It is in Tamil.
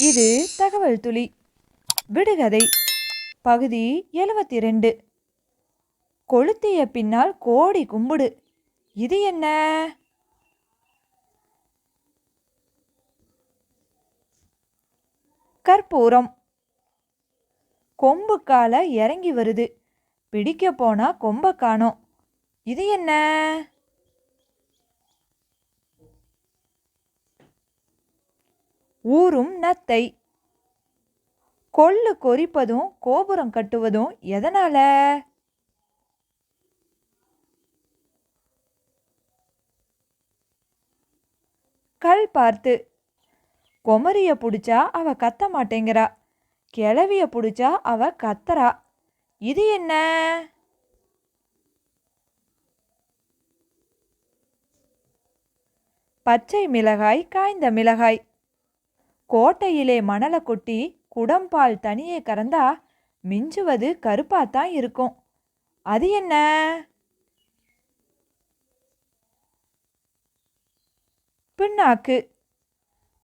இது தகவல் துளி. விடுகதை. பகுதி எழுபத்தி ரெண்டு கொளுத்திய பின்னால் கோடி கும்பிடு. இது என்ன? கற்பூரம். கொம்புக்கால இறங்கி வருது. பிடிக்க போனா கொம்ப காணோம். இது என்ன? ஊரும் நத்தை. கொள்ளு கொறிப்பதும் கோபுரம் கட்டுவதும் எதனால? கல் பார்த்து குமரிய பிடிச்சா அவ கத்த மாட்டேங்கிறா. கிளவிய பிடிச்சா அவ கத்தறா. இது என்ன? பச்சை மிளகாய் காய்ந்த மிளகாய். கோட்டையிலே மணலை கொட்டி குடம்பால் தனியே கறந்தா மிஞ்சுவது கருப்பாத்தான் இருக்கும். அது என்ன? பின்னாக்கு.